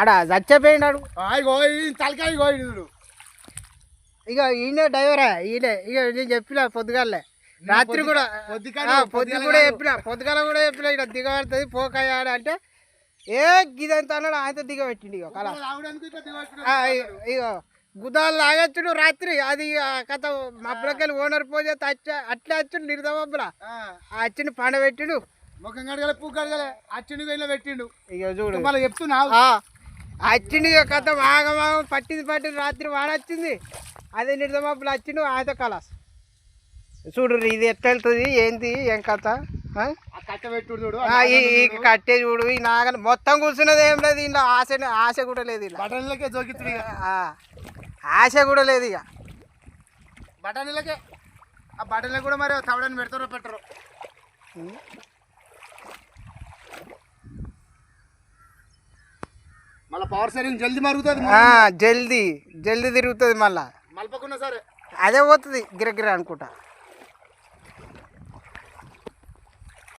ఆడ చచ్చిపోయినాడు తలకాయ ఇగో ఇడు ఇక ఈయన డ్రైవరా ఈయన. ఇక నేను చెప్పిన పొద్దుగాలే రాత్రి కూడా పొద్దు కూడా. చెప్పిన పొద్దుగాల కూడా చెప్పిన ఇక దిగబడుతుంది పోకయ్యాడ అంటే ఏ గిదంతా అన్నాడు ఆయన దిగబెట్టిండు ఇక కళ. రావడానికి ఇట్లా దిగొచ్చుడు. ఆ, ఇ- ఇగో గుదాలు లాగచ్చుడు రాత్రి అది ఇక కథ మబ్బులకెళ్ళి ఓనర్ పోతే అట్లా అట్లా వచ్చుడు నిర్దమబ్బుల ఆ, వచ్చిండు పండబెట్టిండు. ముఖం కడగలే పూ కడగలే అచ్చిండు పెట్టిండు. ఇక చూడు. మళ్ళీ చెప్తున్నావు ఇక కథ ఆగమాగం పట్టింది పట్టింది రాత్రి వాడొచ్చింది. అదే నిర్దమబ్బులు వచ్చిండు ఆయనతో కలాస్ చూడు ఇది ఎట్లా వెళ్తుంది ఏంది ఏం కథ ఈ కట్టే చూడు ఈ నాగలి మొత్తం కూర్చున్నది ఏం లేదు ఇంట్లో ఆశ ఆశ కూడా లేదు బటన్లకే ఆశ కూడా లేదు ఇక. బటన్లకే ఆ బటన్లు కూడా మరి తవడని పెడతారో పెట్టరు. మళ్ళీ పవర్ జల్దీ మరుగుతుంది జల్దీ జల్దీ తిరుగుతుంది మళ్ళా. మలపకున్నా సరే. అదే పోతుంది గిరగిర అనుకుంటా.